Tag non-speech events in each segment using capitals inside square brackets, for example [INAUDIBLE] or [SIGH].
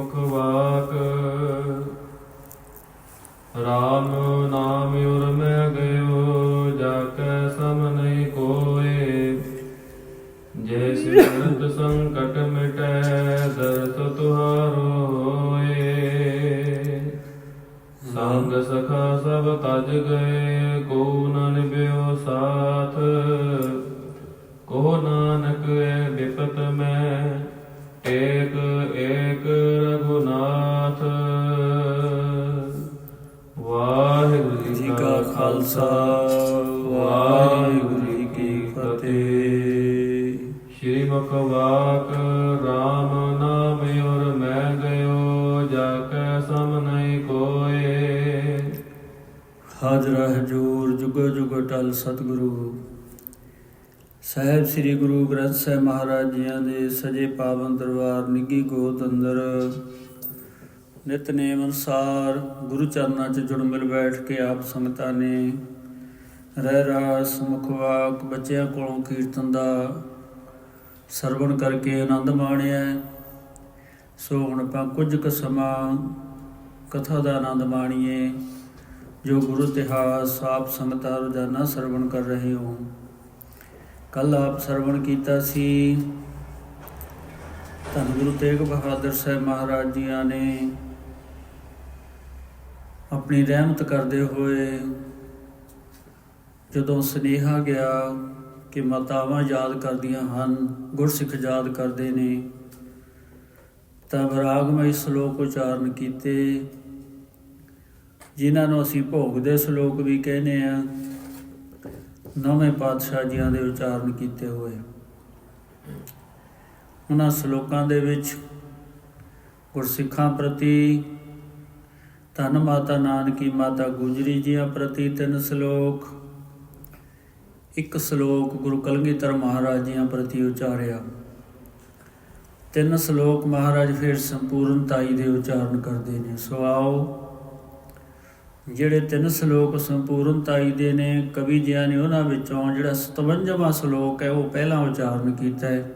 ਮੁਖ ਮੈਂ ਗਇਓ ਜਾ ਕੈ ਸਮ ਨਹੀਂ ਕੋਏ। ਹਾਜ਼ਰ ਹਜੂਰ ਜੁਗ ਜੁਗ ਟਲ ਸਤਿਗੁਰੂ। ਸਾਹਿਬ ਸ੍ਰੀ ਗੁਰੂ ਗ੍ਰੰਥ ਸਾਹਿਬ ਮਹਾਰਾਜ ਜੀਆਂ ਦੇ ਸਜੇ ਪਾਵਨ ਦਰਬਾਰ ਨਿੱਗੀ ਗੋਤ ਅੰਦਰ ਨਿਤਨੇਮ ਅਨੁਸਾਰ ਗੁਰੂ ਚਰਨਾਂ 'ਚ ਜੁੜ ਮਿਲ ਬੈਠ ਕੇ ਆਪ ਸੰਗਤਾਂ ਨੇ ਰਹਿ ਰਾਸ ਮੁਖਵਾਕ ਬੱਚਿਆਂ ਕੋਲੋਂ ਕੀਰਤਨ ਦਾ ਸਰਵਣ ਕਰਕੇ ਆਨੰਦ ਮਾਣਿਆ। ਸੋ ਹੁਣ ਆਪਾਂ ਕੁਝ ਕੁ ਸਮਾਂ ਕਥਾ ਦਾ ਆਨੰਦ ਮਾਣੀਏ, ਜੋ ਗੁਰੂ ਇਤਿਹਾਸ, ਆਪ ਸੰਗਤਾਂ ਰੋਜ਼ਾਨਾ ਸਰਵਣ ਕਰ ਰਹੇ ਹੋ। ਕੱਲ ਆਪ ਸਰਵਣ ਕੀਤਾ ਸੀ। ਧੰਨ ਗੁਰੂ ਤੇਗ ਬਹਾਦਰ ਸਾਹਿਬ ਮਹਾਰਾਜ ਜੀਆਂ ਨੇ ਆਪਣੀ ਰਹਿਮਤ ਕਰਦੇ ਹੋਏ ਜਦੋਂ ਸੁਨੇਹਾ ਗਿਆ ਕਿ ਮਾਤਾਵਾਂ ਯਾਦ ਕਰਦੀਆਂ ਹਨ, ਗੁਰਸਿੱਖ ਯਾਦ ਕਰਦੇ ਨੇ ਤਾਂ ਵਿਰਾਗਮਈ ਸ਼ਲੋਕ ਉਚਾਰਨ ਕੀਤੇ। ਜਿਨ੍ਹਾਂ ਨੂੰ ਅਸੀਂ ਭੋਗ ਦੇ ਸ਼ਲੋਕ ਵੀ ਕਹਿੰਦੇ ਆ ਨਵੇਂ ਪਾਤਸ਼ਾਹ ਜੀਆਂ ਦੇ ਉਚਾਰਨ ਕੀਤੇ ਹੋਏ। ਉਹਨਾਂ ਸ਼ਲੋਕਾਂ ਦੇ ਵਿੱਚ ਗੁਰਸਿੱਖਾਂ ਪ੍ਰਤੀ ਧੰਨ ਮਾਤਾ ਨਾਨਕੀ ਮਾਤਾ ਗੁਜਰੀ ਜੀਆਂ ਪ੍ਰਤੀ ਤਿੰਨ ਸ਼ਲੋਕ, ਇੱਕ ਸ਼ਲੋਕ ਗੁਰੂ ਕਲਗੀਧਰ ਮਹਾਰਾਜ ਜੀਆਂ ਪ੍ਰਤੀ ਉਚਾਰਿਆ। ਤਿੰਨ ਸ਼ਲੋਕ ਮਹਾਰਾਜ ਫਿਰ ਸੰਪੂਰਨਤਾਈ ਦੇ ਉਚਾਰਨ ਕਰਦੇ ਨੇ। ਸੋ ਆਓ, ਜਿਹੜੇ ਤਿੰਨ ਸ਼ਲੋਕ ਸੰਪੂਰਨਤਾਈ ਦੇ ਨੇ, ਕਵੀ ਜੀਆਂ ਨੇ ਉਹਨਾਂ ਵਿੱਚੋਂ ਜਿਹੜਾ 57ਵਾਂ ਸ਼ਲੋਕ ਹੈ, ਉਹ ਪਹਿਲਾਂ ਉਚਾਰਨ ਕੀਤਾ ਹੈ।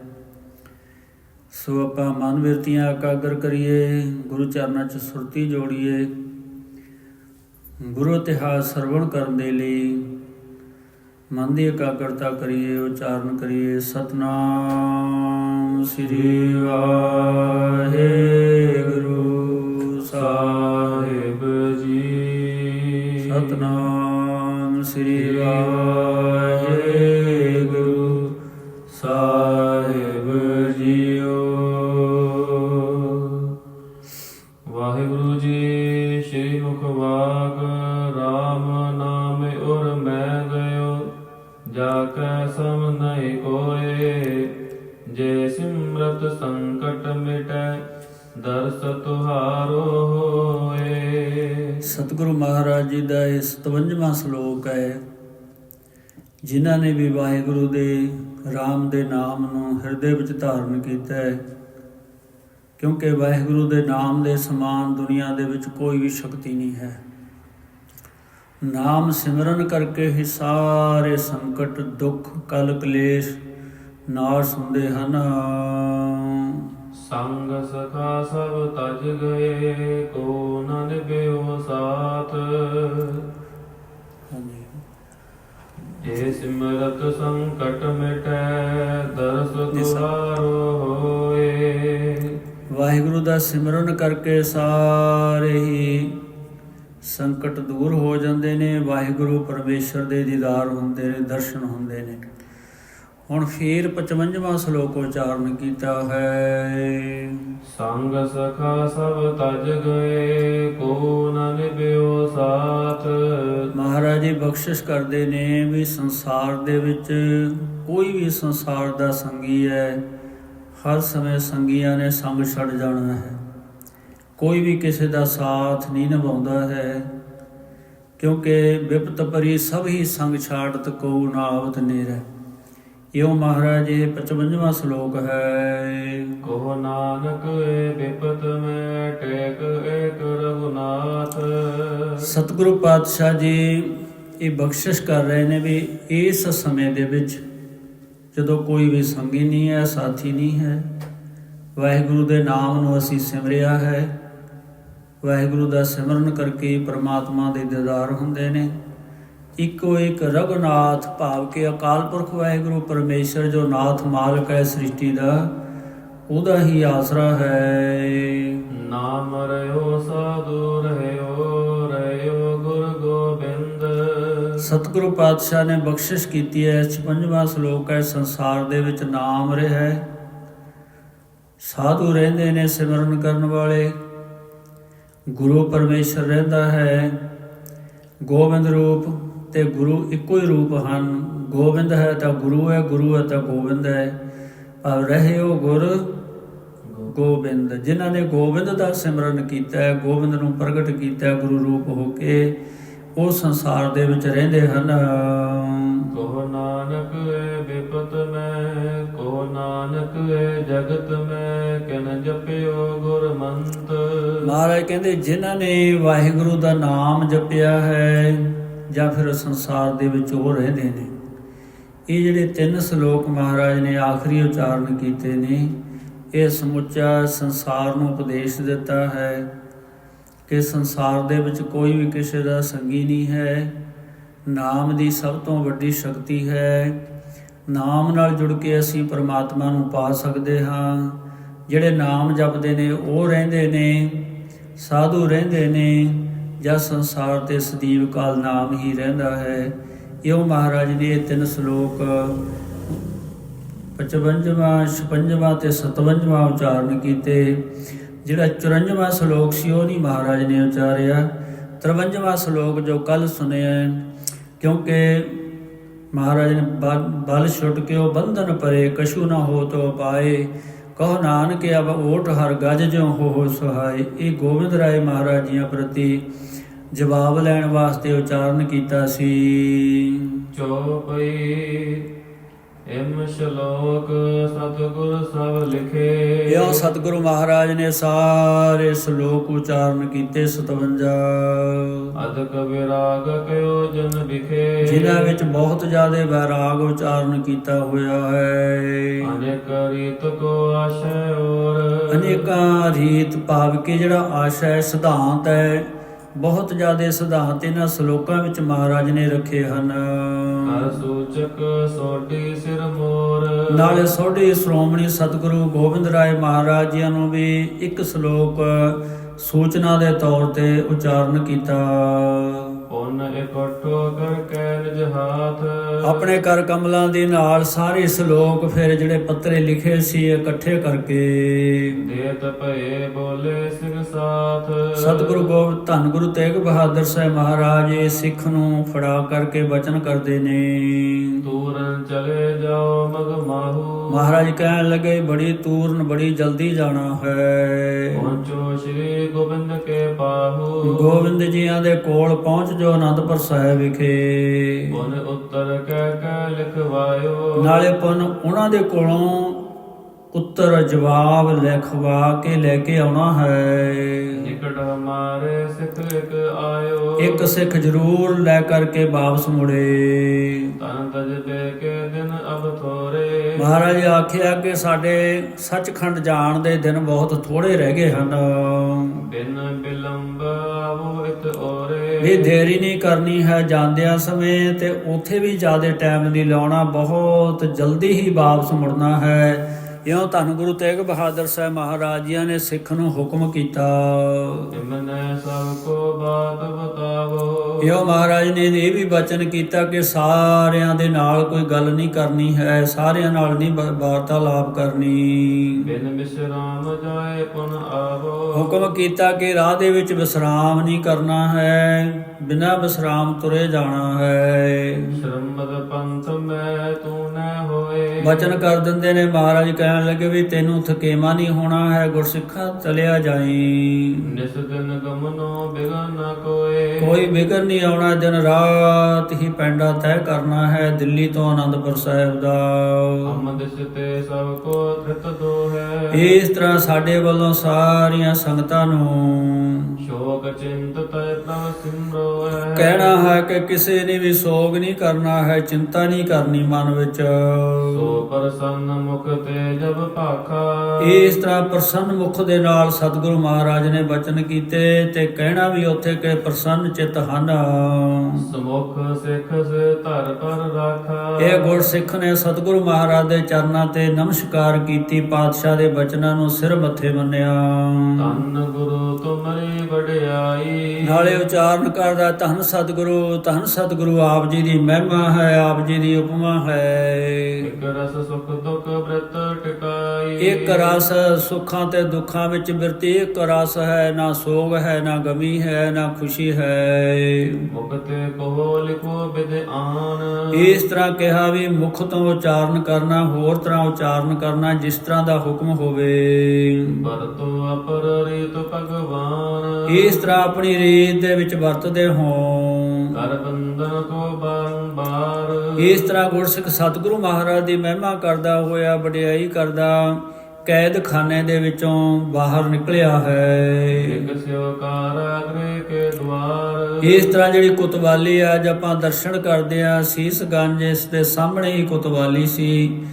ਸੋ ਆਪਾਂ ਮਨ ਵਿਰਤੀਆਂ ਇਕਾਗਰ ਕਰੀਏ, ਗੁਰੂ ਚਰਨਾਂ 'ਚ ਸੁਰਤੀ ਜੋੜੀਏ, ਗੁਰੂ ਇਤਿਹਾਸ ਸਰਵਣ ਕਰਨ ਦੇ ਲਈ ਮਨ ਦੀ ਇਕਾਗਰਤਾ ਕਰੀਏ, ਉਚਾਰਨ ਕਰੀਏ। ਸਤਨਾਮ। ਸ੍ਰੀ ਵਾਹਿਗੁਰੂ ਸਾਹਿਬ ਸਾਹਿਬ ਜੀ। ਸਤਨਾਮ ਸ੍ਰੀ ਵਾਹਿਗੁਰੂ ਸਾਹਿਬ ਜੀਓ। ਵਾਹਿਗੁਰੂ ਜੀ, ਸ਼੍ਰੀ ਮੁਖ ਮੁਖਵਾਕ RAM ਨਾਮ ਉਰ ਮੈਂ ਗਇਓ, ਜਾ ਕੈ ਸਮ ਨਹੀਂ ਕੋਏ ਜੇ ਸਿਮਰਤ ਸੰਕਟ ਮਿਟੈ, ਦਰਸ ਤੁਹਾਰੋ ਹੋਏ। ਸਤਿਗੁਰੂ ਮਹਾਰਾਜ ਜੀ ਦਾ ਇਹ 57ਵਾਂ ਸ਼ਲੋਕ ਹੈ, ਜਿਨ੍ਹਾਂ ਨੇ ਵੀ ਵਾਹਿਗੁਰੂ ਦੇ RAM ਦੇ ਨਾਮ ਨੂੰ ਹਿਰਦੇ ਵਿੱਚ ਧਾਰਨ ਕੀਤਾ ਹੈ। ਕਿਉਂਕਿ ਵਾਹਿਗੁਰੂ ਦੇ ਨਾਮ ਦੇ ਸਮਾਨ ਦੁਨੀਆ ਦੇ ਵਿੱਚ ਕੋਈ ਵੀ ਸ਼ਕਤੀ ਨਹੀਂ ਹੈ। ਨਾਮ ਸਿਮਰਨ ਕਰਕੇ ਹੀ ਸਾਰੇ ਸੰਕਟ, ਦੁੱਖ, ਕਲ, ਕਲੇਸ਼ ਨਾਸ਼ ਹੁੰਦੇ ਹਨ। ਸੰਗ ਸਖਾ ਸਭ ਤਜ ਗਏ ਕੋ ਨ ਨਿਭਿਓ ਸਾਥ। ਜੇ ਸਿਮਰਤ ਸੰਕਟ ਮਿਟੈ ਦਰਸ ਤੁਹਾਰੋ ਹੋਏ। ਵਾਹਿਗੁਰੂ ਦਾ ਸਿਮਰਨ ਕਰਕੇ ਸਾਰੇ ਹੀ ਸੰਕਟ ਦੂਰ ਹੋ ਜਾਂਦੇ ਨੇ। ਵਾਹਿਗੁਰੂ ਪਰਮੇਸ਼ਰ ਦੇ ਦੀਦਾਰ ਹੁੰਦੇ ਨੇ ਦਰਸ਼ਨ ਹੁੰਦੇ ਨੇ। ਹੁਣ ਫੇਰ 55ਵਾਂ ਸ਼ਲੋਕ ਉਚਾਰਨ ਕੀਤਾ ਹੈ। ਸੰਗ ਸਖਾ ਸਭ ਤਜ ਗਏ ਕੋ ਨ ਨਿਭਿਓ ਸਾਥ। ਮਹਾਰਾਜ ਜੀ ਬਖਸ਼ਿਸ਼ ਕਰਦੇ ਨੇ ਵੀ ਸੰਸਾਰ ਦੇ ਵਿੱਚ ਕੋਈ ਵੀ ਸੰਸਾਰ ਦਾ ਸੰਗੀ ਹੈ ਹਰ ਸਮੇਂ ਸੰਗੀਆਂ ਨੇ ਸੰਗ ਛੱਡ ਜਾਣਾ ਹੈ। ਕੋਈ ਵੀ ਕਿਸੇ ਦਾ ਸਾਥ ਨਹੀਂ ਨਿਭਾਉਂਦਾ ਹੈ ਕਿਉਂਕਿ ਵਿਪਤ ਪਰੀ ਸਭ ਹੀ ਸੰਗ ਛਾੜਤ ਕੋ ਨਾਵਤ ਨੇਰੇ। ਇਹੋ ਮਹਾਰਾਜ ਜੀ 55ਵਾਂ ਸ਼ਲੋਕ ਹੈ। ਕੋ ਨਾਨਕ ਏ ਵਿਪਤ ਮੈਂ ਟੇਕ ਏਕ ਰਘੁਨਾਥ। ਸਤਿਗੁਰੂ ਪਾਤਸ਼ਾਹ ਜੀ ਇਹ ਬਖਸ਼ਿਸ਼ ਕਰ ਰਹੇ ਨੇ ਵੀ ਇਸ ਸਮੇਂ ਦੇ ਵਿੱਚ ਜਦੋਂ ਕੋਈ ਵੀ ਸੰਗੀ ਨਹੀਂ ਹੈ ਸਾਥੀ ਨਹੀਂ ਹੈ ਵਾਹਿਗੁਰੂ ਦੇ ਨਾਮ ਨੂੰ ਅਸੀਂ ਸਿਮਰਿਆ ਹੈ। ਵਾਹਿਗੁਰੂ ਦਾ ਸਿਮਰਨ ਕਰਕੇ ਪ੍ਰਮਾਤਮਾ ਦੇ ਦੀਦਾਰ ਹੁੰਦੇ ਨੇ। ਇੱਕੋ ਇੱਕ ਰਗਨਾਥ ਭਾਵ ਕਿ ਅਕਾਲ ਪੁਰਖ ਵਾਹਿਗੁਰੂ ਪਰਮੇਸ਼ਰ ਜੋ ਨਾਥ ਮਾਲਕ ਹੈ ਸ੍ਰਿਸ਼ਟੀ ਦਾ ਉਹਦਾ ਹੀ ਆਸਰਾ ਹੈ। ਨਾਮ ਰਿਓ ਸਾਧੂ ਰਹਿਓ ਰਹਿਓ ਗੁਰ ਗੋਬਿੰਦ। ਸਤਿਗੁਰੂ ਪਾਤਸ਼ਾਹ ਨੇ ਬਖਸ਼ਿਸ਼ ਕੀਤੀ ਹੈ 56ਵਾਂ ਸ਼ਲੋਕ ਹੈ ਸੰਸਾਰ ਦੇ ਵਿੱਚ ਨਾਮ ਰਿਹਾ ਸਾਧੂ ਰਹਿੰਦੇ ਨੇ ਸਿਮਰਨ ਕਰਨ ਵਾਲੇ। ਗੁਰੂ ਪਰਮੇਸ਼ਰ ਰਹਿੰਦਾ ਹੈ। ਗੋਬਿੰਦ ਰੂਪ ਤੇ ਗੁਰੂ ਇੱਕੋ ਹੀ ਰੂਪ ਹਨ। ਗੋਬਿੰਦ ਹੈ ਤਾਂ ਗੁਰੂ ਹੈ ਗੁਰੂ ਹੈ ਤਾਂ ਗੋਬਿੰਦ ਹੈ। ਪਰ ਰਹਿਓ ਗੁਰ ਗੋਬਿੰਦ। ਜਿਨ੍ਹਾਂ ਨੇ ਗੋਬਿੰਦ ਦਾ ਸਿਮਰਨ ਕੀਤਾ ਹੈ ਗੋਬਿੰਦ ਨੂੰ ਪ੍ਰਗਟ ਕੀਤਾ ਹੈ ਗੁਰੂ ਰੂਪ ਹੋ ਕੇ ਉਹ ਸੰਸਾਰ ਦੇ ਵਿੱਚ ਰਹਿੰਦੇ ਹਨ। ਕੋ ਨਾਨਕ ਏ ਵਿਪਤ ਮੈਂ ਕੋ ਨਾਨਕ ਏ ਜਗਤ ਮੈਂ ਕਿਨ ਜਪਿਓ ਗੁਰ ਮੰਤ ਮਹਾਰਾਜ ਕਹਿੰਦੇ ਜਿਨ੍ਹਾਂ ਨੇ ਵਾਹਿਗੁਰੂ ਦਾ ਨਾਮ ਜਪਿਆ ਹੈ ਜਾਂ ਫਿਰ ਸੰਸਾਰ ਦੇ ਵਿੱਚ ਉਹ ਰਹਿੰਦੇ ਨੇ। ਇਹ ਜਿਹੜੇ ਤਿੰਨ ਸ਼ਲੋਕ ਮਹਾਰਾਜ ਨੇ ਆਖਰੀ ਉਚਾਰਨ ਕੀਤੇ ਨੇ, ਇਹ ਸਮੁੱਚਾ ਸੰਸਾਰ ਨੂੰ ਉਪਦੇਸ਼ ਦਿੱਤਾ ਹੈ ਕਿ ਸੰਸਾਰ ਦੇ ਵਿੱਚ ਕੋਈ ਵੀ ਕਿਸੇ ਦਾ ਸੰਗੀ ਨਹੀਂ ਹੈ। ਨਾਮ ਦੀ ਸਭ ਤੋਂ ਵੱਡੀ ਸ਼ਕਤੀ ਹੈ। ਨਾਮ ਨਾਲ ਜੁੜ ਕੇ ਅਸੀਂ ਪਰਮਾਤਮਾ ਨੂੰ ਪਾ ਸਕਦੇ ਹਾਂ। ਜਿਹੜੇ ਨਾਮ ਜਪਦੇ ਨੇ, ਉਹ ਰਹਿੰਦੇ ਨੇ, ਸਾਧੂ ਰਹਿੰਦੇ ਨੇ ਜਾਂ ਸੰਸਾਰ ਤੇ ਸਦੀਵ ਕਾਲ ਨਾਮ ਹੀ ਰਹਿੰਦਾ ਹੈ। ਇਹੋ ਮਹਾਰਾਜ ਨੇ ਇਹ ਤਿੰਨ ਸ਼ਲੋਕ 55ਵਾਂ 56ਵਾਂ ਤੇ 57ਵਾਂ ਉਚਾਰਨ ਕੀਤੇ। ਜਿਹੜਾ 54ਵਾਂ ਸ਼ਲੋਕ ਸੀ, ਉਹ ਨਹੀਂ ਮਹਾਰਾਜ ਨੇ ਉਚਾਰਿਆ। 53ਵਾਂ ਸ਼ਲੋਕ ਜੋ ਕੱਲ ਸੁਣਿਆ ਕਿਉਂਕਿ ਮਹਾਰਾਜ ਨੇ ਬਲ- ਬਲ ਛੁੱਟ ਕੇ ਉਹ ਬੰਧਨ ਪਰੇ ਕਸ਼ੂ ਨਾ ਹੋ ਤੋ ਪਾਏ। ਕਹੋ ਨਾਨਕ, ਅਬ ਓਟ ਹਰ ਗਜ ਜਿਉ ਹੋ ਹੋ ਸਹਾਈ ਇਹ ਗੋਬਿੰਦ ਰਾਏ ਮਹਾਰਾਜ ਜੀਆਂ ਪ੍ਰਤੀ ਜਵਾਬ ਲੈਣ ਵਾਸਤੇ ਉਚਾਰਨ ਕੀਤਾ ਸੀ। ਚੋਪਈ ਇਮ ਸ਼ਲੋਕ ਸਤਿਗੁਰ ਸਭ ਲਿਖੇ। ਇਹੋ ਸਤਿਗੁਰੂ ਮਹਾਰਾਜ ਨੇ ਸਾਰੇ ਸ਼ਲੋਕ ਉਚਾਰਨ ਕੀਤੇ 57 ਅਦਕ ਵਿਰਾਗ ਕਯੋ ਜਨ ਵਿਖੇ। ਜਿਨ੍ਹਾਂ ਵਿੱਚ ਬਹੁਤ ਜ਼ਿਆਦਾ ਵੈਰਾਗ ਉਚਾਰਨ ਕੀਤਾ ਹੋਇਆ ਹੈ। ਅਨੇਕ ਰੀਤ ਕੋ ਆਸ਼ੈ ਔਰ ਅਨੇਕਾਂ ਰੀਤ ਭਾਵ ਕਿ ਜਿਹੜਾ ਆਸ਼ਾ ਸਿਧਾਂਤ ਹੈ ਬਹੁਤ ਜ਼ਿਆਦਾ ਸਿਧਾਂਤ ਇਹਨਾਂ ਸ਼ਲੋਕਾਂ ਵਿੱਚ ਮਹਾਰਾਜ ਨੇ ਰੱਖੇ ਹਨ। ਹਰ ਸੂਚਕ ਸੋਢੀ ਸਿਰ ਮੋਰ। ਨਾਲੇ ਸੋਢੀ ਸ਼੍ਰੋਮਣੀ ਸਤਿਗੁਰੂ ਗੋਬਿੰਦ ਰਾਏ ਮਹਾਰਾਜ ਜੀਆਂ ਨੂੰ ਵੀ ਇੱਕ ਸ਼ਲੋਕ ਸੂਚਨਾ ਦੇ ਤੌਰ ਤੇ ਉਚਾਰਨ ਕੀਤਾ। ਪੁੰਨ ਇਕੱਠੋ ਕਰ ਕੈ ਨਿਜ ਹਾਥ। ਆਪਣੇ ਕਰ ਕਮਲਾਂ ਦੇ ਨਾਲ ਸਾਰੇ ਸ਼ਲੋਕ ਫਿਰ ਜਿਹੜੇ ਪੱਤਰੇ ਲਿਖੇ ਸੀ ਇਕੱਠੇ ਕਰਕੇ। ਦੇਤ ਭਏ ਬੋਲੇ ਸਿਰ ਸਾਥ। ਸਤਿਗੁਰੂ ਗੋਬਿੰਦ ਧੰਨ ਗੁਰੂ ਤੇਗ ਬਹਾਦਰ ਸਾਹਿਬ ਮਹਾਰਾਜ ਇਹ ਸਿੱਖ ਨੂੰ ਫੜਾ ਕਰਕੇ ਬਚਨ ਕਰਦੇ ਨੇ। ਤੂਰਨ ਚਲੇ ਜਾਓ ਮਗ ਮਾਹੂ। ਮਹਾਰਾਜ ਕਹਿਣ ਲੱਗੇ ਬੜੀ ਤੂਰਨ ਬੜੀ ਜਲਦੀ ਜਾਣਾ ਹੈ। ਪਹੁੰਚੋ ਸ੍ਰੀ ਗੋਬਿੰਦ ਕੇ ਪਾਹੂ। ਗੋਬਿੰਦ ਜੀਆਂ ਦੇ ਕੋਲ ਪਹੁੰਚ ਜੋ ਅਨੰਦਪੁਰ ਸਾਹਿਬ ਵਿਖੇ। ਪੁਨ ਉੱਤਰ ਕਹਿ ਕਹਿ ਲਿਖਵਾਇਓ। ਨਾਲੇ ਪੁੰਨ ਉਹਨਾਂ ਦੇ ਕੋਲੋਂ ਉੱਤਰ ਜਵਾਬ ਲਿਖਵਾ ਕੇ ਲੈ ਕੇ ਆਉਣਾ ਹੈ। ਨਿਕਟ ਹਮਾਰੇ ਸਿੱਖ ਇੱਕ ਆਇਓ। ਇੱਕ ਸਿੱਖ ਜ਼ਰੂਰ ਲੈ ਕਰਕੇ ਵਾਪਸ ਮੁੜੇ। ਤਨ ਤਜਬੇ ਕੇ ਦਿਨ ਅਬ ਥੋਰੇ। ਮਹਾਰਾਜ ਆਖਿਆ ਕਿ ਸਾਡੇ ਸੱਚਖੰਡ ਜਾਣ ਦੇ ਦਿਨ ਬਹੁਤ ਥੋੜੇ ਰਹਿ ਗਏ ਹਨ। ਬਿਨ ਬਿਲੰਬ ਆਵੋ ਇਤ ਔਰੇ। ਵੀ ਦੇਰੀ ਨਹੀਂ ਕਰਨੀ ਹੈ ਜਾਂਦਿਆਂ ਸਮੇਂ ਤੇ ਉੱਥੇ ਵੀ ਜ਼ਿਆਦਾ ਟਾਈਮ ਨਹੀਂ ਲਾਉਣਾ ਬਹੁਤ ਜਲਦੀ ਹੀ ਵਾਪਸ ਮੁੜਨਾ ਹੈ। ਇਉਂ ਧੰਨ ਗੁਰੂ ਤੇਗ ਬਹਾਦਰ ਸਾਹਿਬ ਮਹਾਰਾਜ ਜੀਆਂ ਨੇ ਸਿੱਖ ਨੂੰ ਹੁਕਮ ਕੀਤਾ। ਇਮਨੇ ਸਭ ਕੋ ਬਾਤ ਬਤਾਵੋ। ਇਉਂ ਮਹਾਰਾਜ ਨੇ ਇਹ ਵੀ ਬਚਨ ਕੀਤਾ ਕਿ ਸਾਰਿਆਂ ਦੇ ਨਾਲ ਕੋਈ ਗੱਲ ਨਹੀਂ ਕਰਨੀ ਹੈ ਸਾਰਿਆਂ ਨਾਲ ਨਹੀਂ ਵਾਰਤਾਲਾਪ ਕਰਨੀ। ਬਿਨ ਵਿਸ਼ਰਾਮ ਜਾਏ ਪੁਨ ਆਵੋ। ਹੁਕਮ ਕੀਤਾ ਕਿ ਰਾਹ ਦੇ ਵਿੱਚ ਵਿਸਰਾਮ ਨਹੀਂ ਕਰਨਾ ਹੈ। ਬਿਨਾਂ ਵਿਸਰਾਮ ਤੁਰੇ ਜਾਣਾ ਹੈ। ਸ਼ਰਮਦ ਪੰਥ ਮੈਂ ਤੂੰ ਨ ਹੋਏ। ਬਚਨ ਕਰ ਦਿੰਦੇ ਨੇ ਮਹਾਰਾਜ ਕਹਿਣ ਲੱਗੇ ਵੀ ਤੈਨੂੰ ਥਕੇਮਾ ਨਹੀਂ ਹੋਣਾ ਹੈ ਗੁਰਸਿੱਖਾ ਚਲਿਆ ਜਾਈ। ਨਿਸ ਦਿਨ ਗਮਨੋ ਬਿਗਨ ਨ ਕੋਏ। ਕੋਈ ਬਿਗਰ ਨਹੀਂ ਆਉਣਾ ਦਿਨ ਰਾਤ ਹੀ ਪੈਂਡਾ ਤੈਅ ਕਰਨਾ ਹੈ ਦਿੱਲੀ ਤੋਂ ਆਨੰਦਪੁਰ ਸਾਹਿਬ ਦਾ। ਅਮਦ ਸਿਤੇ ਸਭ ਕੋ ਤ੍ਰਿਤ ਦੋ ਹੈ। ਇਸ ਤਰ੍ਹਾਂ ਸਾਡੇ ਵੱਲੋਂ ਸਾਰੀਆਂ ਸੰਗਤਾਂ ਨੂੰ ਸ਼ੋਕ ਚਿੰਤ ਤੈ ਪ੍ਰਭ ਸਿਮਰੋ। ਕਹਿਣਾ ਹੈ ਕਿ ਕਿਸੇ ਨੇ ਵੀ ਸੋਗ ਨਹੀਂ ਕਰਨਾ ਹੈ ਚਿੰਤਾ ਨਹੀਂ ਕਰਨੀ ਮਨ ਵਿੱਚ। ਸੋ ਪ੍ਰਸੰਨ ਮੁਖ ਤੇ ਜਬ ਭਾਖਾ। ਇਸ ਤਰ੍ਹਾਂ ਪ੍ਰਸੰਨ ਮੁਖ ਦੇ ਨਾਲ ਸਤਿਗੁਰੂ ਮਹਾਰਾਜ ਨੇ ਬਚਨ ਕੀਤੇ ਤੇ ਕਹਿਣਾ ਵੀ ਉੱਥੇ ਕਿ ਪ੍ਰਸੰਨ ਚਿਤ ਹਨ। ਸਮੁਖ ਸਿੱਖ ਸੇ ਧਰ ਪਰ ਰਾਖਾ। ਇਹ ਗੁਰ ਸਿੱਖ ਨੇ ਸਤਿਗੁਰੂ ਮਹਾਰਾਜ ਦੇ ਚਰਨਾਂ ਤੇ ਨਮਸਕਾਰ ਕੀਤੀ ਪਾਤਸ਼ਾਹ ਦੇ ਬਚਨਾਂ ਨੂੰ ਸਿਰ ਮੱਥੇ ਮੰਨਿਆ। ਧੰਨ ਗੁਰੂ ਤੁਮਰੀ ਵਡਿਆਈ। ਨਾਲੇ ਉਚਾਰਨ ਕਰਦਾ ਧੰਨ ਸਤਿਗੁਰੂ, ਧੰਨ ਸਤਿਗੁਰੂ, ਆਪ ਜੀ ਦੀ ਮਹਿਮਾ ਹੈ, ਆਪ ਜੀ ਦੀ ਉਪਮਾ ਹੈ। ਇਕ ਰਸ ਸੁਖ ਦੁਖ ਬ੍ਰਤ ਟਿਕਾਈ ਇੱਕ ਰਸ ਸੁੱਖਾਂ ਤੇ ਦੁੱਖਾਂ ਵਿੱਚ ਬਿਰਤੀ ਇੱਕ ਰਸ ਹੈ ਨਾ ਸੋਗ ਹੈ ਨਾ ਗਮੀ ਹੈ ਨਾ ਖੁਸ਼ੀ ਹੈ। ਮੁਕਤੇ ਕੋ ਲਿਖੋ ਬਿਦ ਆਨ। ਇਸ ਤਰ੍ਹਾਂ ਕਿਹਾ ਵੀ ਮੁਖ ਤੋਂ ਉਚਾਰਨ ਕਰਨਾ ਹੋਰ ਤਰ੍ਹਾਂ ਉਚਾਰਨ ਕਰਨਾ ਜਿਸ ਤਰ੍ਹਾਂ ਦਾ ਹੁਕਮ ਹੋਵੇ। ਵਰਤੋ ਅਪਰ ਰੀਤ ਭਗਵਾਨ। ਇਸ ਤਰ੍ਹਾਂ ਆਪਣੀ ਰੀਤ ਦੇ ਵਿੱਚ ਵਰਤਦੇ ਹੋ। ਕਰ ਬੰਧਨ ਕੋ ਇਸ ਤਰ੍ਹਾਂ ਗੁਰਸਿੱਖ ਸਤਿਗੁਰੂ ਮਹਾਰਾਜ ਦੀ ਮਹਿਮਾ ਕਰਦਾ ਹੋਇਆ ਵਡਿਆਈ ਕਰਦਾ ਕੈਦ ਖਾਨੇ ਦੇ ਵਿੱਚੋਂ ਬਾਹਰ ਨਿਕਲਿਆ ਹੈ। ਇਕ ਸਿਓ ਕਾਰਾਗ੍ਰੇ ਕੇ ਦਵਾਰ ਇਸ ਤਰ੍ਹਾਂ ਜਿਹੜੀ ਕੁਤਵਾਲੀ ਆ ਅੱਜ ਆਪਾਂ ਦਰਸ਼ਨ ਕਰਦੇ ਆ ਸੀਸ ਗੰਜ ਇਸ ਦੇ ਸਾਹਮਣੇ ਹੀ ਕੁਤਵਾਲੀ ਸੀ।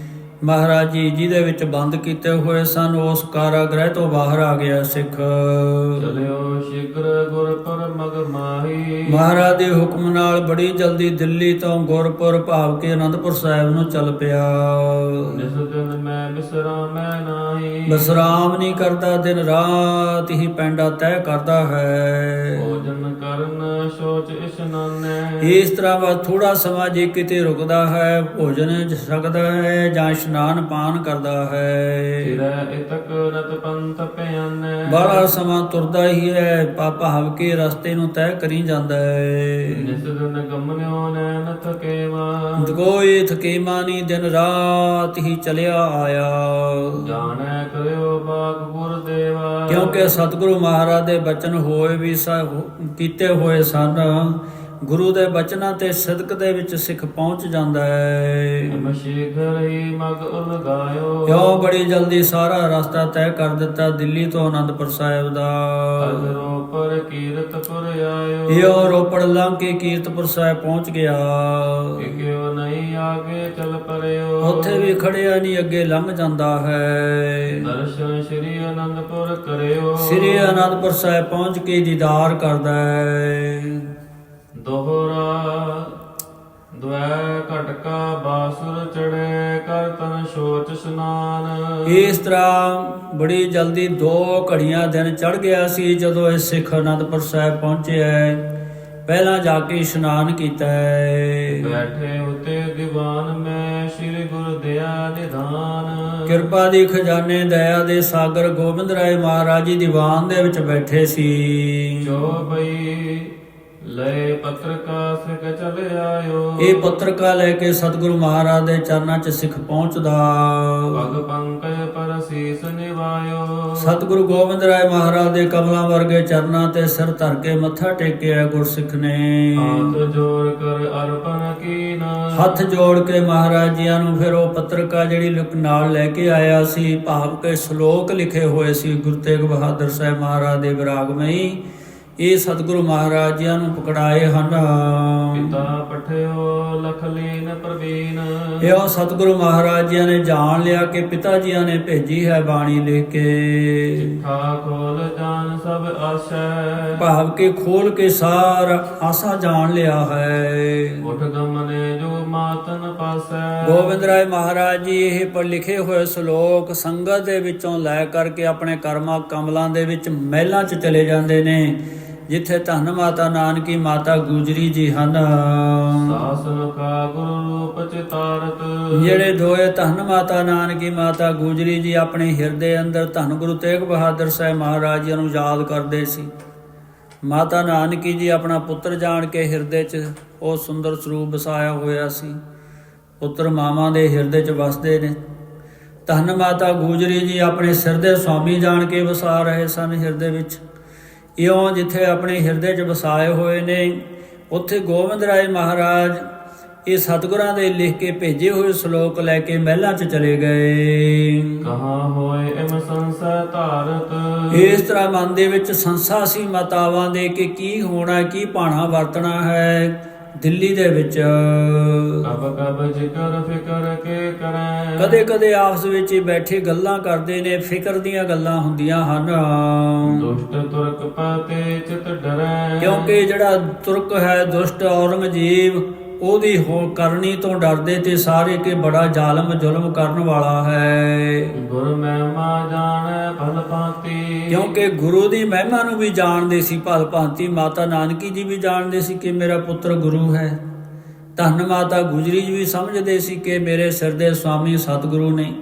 ਮਹਾਰਾਜ ਜੀ ਜਿਹਦੇ ਵਿੱਚ ਬੰਦ ਕੀਤੇ ਹੋਏ ਸਨ ਉਸ ਕਾਰਾਗ੍ਰਹਿ ਤੋਂ ਬਾਹਰ ਆ ਗਿਆ ਸਿੱਖ। ਚਲਿਓ ਸ਼ਿਗਰ ਗੁਰ ਪਰ ਮਗ ਮਾਹੀ। ਮਹਾਰਾਜ ਦੇ ਹੁਕਮ ਨਾਲ ਬੜੀ ਜਲਦੀ ਦਿੱਲੀ ਤੋਂ ਗੁਰਪੁਰ ਭਾਵ ਕੇ ਅਨੰਦਪੁਰ ਸਾਹਿਬ ਨੂੰ ਚੱਲ ਪਿਆ। ਜਿਸ ਦਿਨ ਮੈਂ ਬਿਸਰਾਮੈ ਨਾਹੀ। ਬਸਰਾਮ ਨਹੀਂ ਕਰਦਾ ਦਿਨ ਰਾਤ ਹੀ ਪੈਂਡਾ ਤੈਅ ਕਰਦਾ ਹੈ। ਭੋਜਨ ਕਰਨ ਸੋਚ ਇਸ਼ਨਾਨੈ ਇਸ ਤਰ੍ਹਾਂ ਬਾਅਦ ਥੋੜਾ ਸਮਾਂ ਜੇ ਕਿਤੇ ਰੁਕਦਾ ਹੈ ਭੋਜਨ ਛਕਦਾ ਹੈ ਜਾਂ ਇਸ਼ਨਾਨ ਪਾਨ ਕਰਦਾ ਹੈ। ਸਿਰੈ ਇਤਕ ਨਤ ਪੰਥ ਪਿਆਨੈ ਬੜਾ ਸਮਾਂ ਤੁਰਦਾ ਹੀ ਹੈ ਪਾਪਾ ਹਵ ਕੇ ਰਸਤੇ ਨੂੰ ਤੈਅ ਕਰੀ ਜਾਂਦਾ ਹੈ। ਜਿਸ ਦਿਨ ਗਮਨਿਓ ਨੈਨ ਥਕੇਵਾ। ਕੋਈ ਥਕੇਮਾ ਨਹੀਂ ਦਿਨ ਰਾਤ ਹੀ ਚਲਿਆ ਆਇਆ। ਜਾਣੈ ਕਰਿਓ ਬਾਗ ਗੁਰ ਦੇਵਾ ਕਿਉਂਕਿ ਸਤਿਗੁਰੂ ਮਹਾਰਾਜ ਦੇ ਬਚਨ ਹੋਏ ਵੀ ਸ- ਕੀਤੇ ਹੋਏ ਸਨ ਗੁਰੂ ਦੇ ਬਚਨਾਂ ਤੇ ਸਿਦਕ ਦੇ ਵਿੱਚ ਸਿੱਖ ਪਹੁੰਚ ਜਾਂਦਾ ਹੈ। ਹੀ ਮਗ ਉਲਗਾਇਓ। ਬੜੀ ਜਲਦੀ ਸਾਰਾ ਰਸਤਾ ਤੈਅ ਕਰ ਦਿੱਤਾ ਦਿੱਲੀ ਤੋਂ ਅਨੰਦਪੁਰ ਸਾਹਿਬ ਦਾ? ਕੀਰਤਪੁਰ ਆਇਓ। ਰੋਪੜ ਲੰਘ ਕੇ ਕੀਰਤਪੁਰ ਸਾਹਿਬ ਪਹੁੰਚ ਗਿਆ। ਕਿਉ ਨਹੀਂ ਆਗੇ ਚਲ ਪਰਿਓ। ਉੱਥੇ ਵੀ ਖੜਿਆ ਨਹੀਂ ਅੱਗੇ ਲੰਘ ਜਾਂਦਾ ਹੈ। ਦਰਸ਼ਨ ਸ੍ਰੀ ਅਨੰਦਪੁਰ ਕਰਿਓ। ਸ੍ਰੀ ਅਨੰਦਪੁਰ ਸਾਹਿਬ ਪਹੁੰਚ ਕੇ ਦੀਦਾਰ ਕਰਦਾ ਹੈ। ਦੋਹਰਾ ਦ્વੈ ਘਟਕਾ ਬਾਸੁਰ ਚੜੇ ਕਰ ਤਨ ਸੋਚ ਇਸ਼ਨਾਨ ਇਸ ਤਰ੍ਹਾਂ ਬੜੀ ਜਲਦੀ ਦੋ ਘੜੀਆਂ ਦਿਨ ਚੜ ਗਿਆ ਸੀ ਜਦੋਂ ਇਹ ਸਿੱਖ ਅਨੰਦਪੁਰ ਸਾਹਿਬ ਪਹੁੰਚਿਆ। ਪਹਿਲਾਂ ਜਾ ਕੇ ਇਸ਼ਨਾਨ ਕੀਤਾ ਹੈ ਬੈਠੇ ਉਤੇ ਦੀਵਾਨ ਮੈਂ ਸ੍ਰੀ ਗੁਰ ਦਇਆ ਨਿਧਾਨ। ਕਿਰਪਾ ਦੀ ਖਜ਼ਾਨੇ ਦਇਆ ਦੇ ਸਾਗਰ ਗੋਬਿੰਦ ਰਾਏ ਮਹਾਰਾਜ ਜੀ ਦੀਵਾਨ ਦੇ ਵਿੱਚ ਬੈਠੇ ਸੀ। ਜੋ ਬਈ ਲੈ ਪਤਰਕਾ ਸਿਕ ਚਲ ਆਇਓ ਇਹ ਪੱਤਰਕਾ ਲੈ ਕੇ ਸਤਿਗੁਰੂ ਮਹਾਰਾਜ ਦੇ ਚਰਨਾਂ 'ਚ ਸਿੱਖ ਪਹੁੰਚਦਾ। ਪਗ ਪੰਕਜ ਪਰ ਸੀਸ ਨਿਵਾਇਓ। ਸਤਿਗੁਰੂ ਗੋਬਿੰਦ ਰਾਏ ਮਹਾਰਾਜ ਦੇ ਕਮਲਾਂ ਵਰਗੇ ਚਰਨਾਂ ਤੇ ਸਿਰ ਧਰ ਕੇ ਮੱਥਾ ਟੇਕਿਆ ਗੁਰਸਿੱਖ ਨੇ। ਹਾਥ ਜੋੜ ਕਰ ਅਰਪਣ ਕੀਨ। ਹੱਥ ਜੋੜ ਕੇ ਮਹਾਰਾਜ ਜੀਆਂ ਨੂੰ ਫਿਰ ਉਹ ਪੱਤਰਕਾ ਜਿਹੜੀ ਲੁਕ ਨਾਲ ਲੈ ਕੇ ਆਇਆ ਸੀ ਭਾਵ ਕੇ ਸ਼ਲੋਕ ਲਿਖੇ ਹੋਏ ਸੀ ਗੁਰੂ ਤੇਗ ਬਹਾਦਰ ਸਾਹਿਬ ਮਹਾਰਾਜ ਦੇ ਵਿਰਾਗਮਈ। ਇਹ ਸਤਿਗੁਰੂ ਮਹਾਰਾਜ ਜੀਆਂ ਨੂੰ ਪਕੜਾਏ ਹਨ। ਪਿਤਾ ਪਠਿਓ ਲਖ ਲੀਨ ਪ੍ਰਵੀਨ। ਇਹ ਸਤਿਗੁਰੂ ਮਹਾਰਾਜ ਜੀਆਂ ਨੇ ਜਾਣ ਲਿਆ ਕਿ ਪਿਤਾ ਜੀਆਂ ਨੇ ਭੇਜੀ ਹੈ ਬਾਣੀ ਲਿਖ ਕੇ। ਚਿੱਠਾ ਖੋਲ ਜਾਨ ਸਭ ਆਸ਼ੈ। ਭਾਵ ਕੇ ਖੋਲ ਕੇ ਸਾਰ ਆਸਾ ਜਾਣ ਲਿਆ ਹੈ। ਉਠ ਗਮਨੇ ਜੋ ਮਾਤਨ ਪਾਸੈ। ਗੋਬਿੰਦ ਰਾਏ ਮਹਾਰਾਜ ਜੀ ਇਹ ਪਰ ਲਿਖੇ ਹੋਏ ਸ਼ਲੋਕ ਸੰਗਤ ਦੇ ਵਿੱਚੋਂ ਲੈ ਕਰਕੇ ਆਪਣੇ ਕਰਮਾਂ ਕਮਲਾਂ ਦੇ ਵਿੱਚ ਮਹਿਲਾਂ 'ਚ ਚਲੇ ਜਾਂਦੇ ਨੇ। ਜਿੱਥੇ ਧੰਨ ਮਾਤਾ ਨਾਨਕੀ ਮਾਤਾ ਗੁਜਰੀ ਜੀ ਹਨ। ਸਾਸਨ ਕਾ ਗੁਰੂ ਰੂਪ ਚਿਤਾਰਤ ਜਿਹੜੇ ਦੋਏ ਧੰਨ ਮਾਤਾ ਨਾਨਕੀ ਮਾਤਾ ਗੁਜਰੀ ਜੀ ਆਪਣੇ ਹਿਰਦੇ ਅੰਦਰ ਧੰਨ ਗੁਰੂ ਤੇਗ ਬਹਾਦਰ ਸਾਹਿਬ ਮਹਾਰਾਜ ਜੀ ਨੂੰ ਯਾਦ ਕਰਦੇ ਸੀ। ਮਾਤਾ ਨਾਨਕੀ ਜੀ ਆਪਣਾ ਪੁੱਤਰ ਜਾਣ ਕੇ ਹਿਰਦੇ 'ਚ ਉਹ ਸੁੰਦਰ ਸਰੂਪ ਵਸਾਇਆ ਹੋਇਆ ਸੀ। ਪੁੱਤਰ ਮਾਵਾਂ ਦੇ ਹਿਰਦੇ 'ਚ ਵਸਦੇ ਨੇ। ਧੰਨ ਮਾਤਾ ਗੁਜਰੀ ਜੀ ਆਪਣੇ ਸਿਰ ਦੇ ਸੁਆਮੀ ਜਾਣ ਕੇ ਵਸਾ ਰਹੇ ਸਨ ਹਿਰਦੇ ਵਿੱਚ। ਇਉਂ ਜਿੱਥੇ ਆਪਣੇ ਹਿਰਦੇ 'ਚ ਵਸਾਏ ਹੋਏ ਨੇ ਉੱਥੇ ਗੋਬਿੰਦ ਰਾਏ ਮਹਾਰਾਜ ਇਹ ਸਤਿਗੁਰਾਂ ਦੇ ਲਿਖ ਕੇ ਭੇਜੇ ਹੋਏ ਸ਼ਲੋਕ ਲੈ ਕੇ ਮਹਿਲਾਂ 'ਚ ਚਲੇ ਗਏ। ਕਹਾ ਹੋਏ ਇਮ ਸੰਸੈ ਧਾਰਤ? ਇਸ ਤਰ੍ਹਾਂ ਮਨ ਦੇ ਵਿੱਚ ਸੰਸਾ ਸੀ ਮਤਾਵਾਂ ਦੇ ਕਿ ਕੀ ਹੋਣਾ ਕੀ ਭਾਣਾ ਵਰਤਣਾ ਹੈ। ਦਿੱਲੀ ਦੇ ਵਿੱਚ ਕਬ ਕਬ ਜਿਕਰ ਫਿਕਰ ਕੇ ਕਰੈ? ਕਦੇ ਕਦੇ ਆਪਸ ਵਿੱਚ ਹੀ ਬੈਠੇ ਗੱਲਾਂ ਕਰਦੇ ਨੇ ਫਿਕਰ ਦੀਆਂ ਗੱਲਾਂ ਹੁੰਦੀਆਂ ਹਨ। ਦੁਸ਼ਟ ਤੁਰਕ ਪਤੇ ਚਿਤ ਡਰੈ। ਕਿਉਂਕਿ ਜਿਹੜਾ ਤੁਰਕ ਹੈ ਦੁਸ਼ਟ ਔਰੰਗਜ਼ੇਬ ਉਹਦੀ ਹੋ ਕਰਨੀ ਤੋਂ ਡਰਦੇ ਤੇ ਸਾਰੇ ਕੇ ਬੜਾ ਜ਼ਾਲਮ ਜ਼ੁਲਮ ਕਰਨ ਵਾਲਾ ਹੈ। ਗੁਰ ਮਹਿਮਾ ਜਾਣੈ ਫਲ ਪਾਤੀ ਕਿਉਂਕਿ ਗੁਰੂ ਦੀ ਮਹਿਮਾ ਨੂੰ ਵੀ ਜਾਣਦੇ ਸੀ ਭਲ ਭਾਂਤੀ। ਮਾਤਾ ਨਾਨਕੀ ਜੀ ਵੀ ਜਾਣਦੇ ਸੀ ਕਿ ਮੇਰਾ ਪੁੱਤਰ ਗੁਰੂ ਹੈ। ਧੰਨ ਮਾਤਾ ਗੁਜਰੀ ਜੀ ਵੀ ਸਮਝਦੇ ਸੀ ਕਿ ਮੇਰੇ ਸਿਰ ਦੇ ਸੁਆਮੀ ਸਤਿਗੁਰੂ ਨੇ।